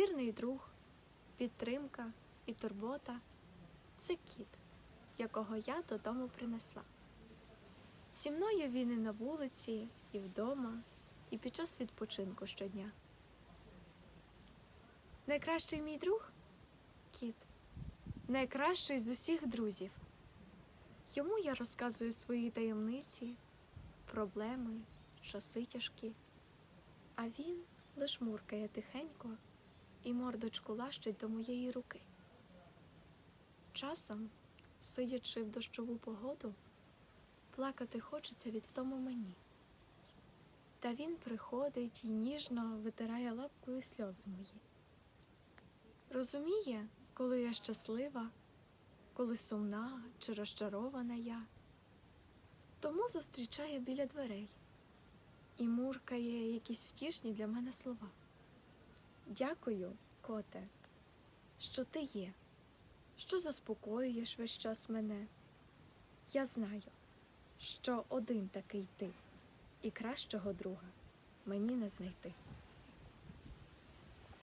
вірний друг, підтримка і турбота це кіт, якого я додому принесла. Зі мною він і на вулиці, і вдома, і під час відпочинку щодня. Найкращий мій друг кіт, найкращий з усіх друзів. Йому я розказую свої таємниці, проблеми, часи тяжкі, а він лиш муркає тихенько і мордочку лащить до моєї руки. Часом, сидячи в дощову погоду, плакати хочеться від втому мені. Та він приходить і ніжно витирає лапкою сльози мої. Розуміє, коли я щаслива, коли сумна чи розчарована я. Тому зустрічає біля дверей і муркає якісь втішні для мене слова. Дякую, коте, що ти є, що заспокоюєш весь час мене. Я знаю, що один такий ти, і кращого друга мені не знайти.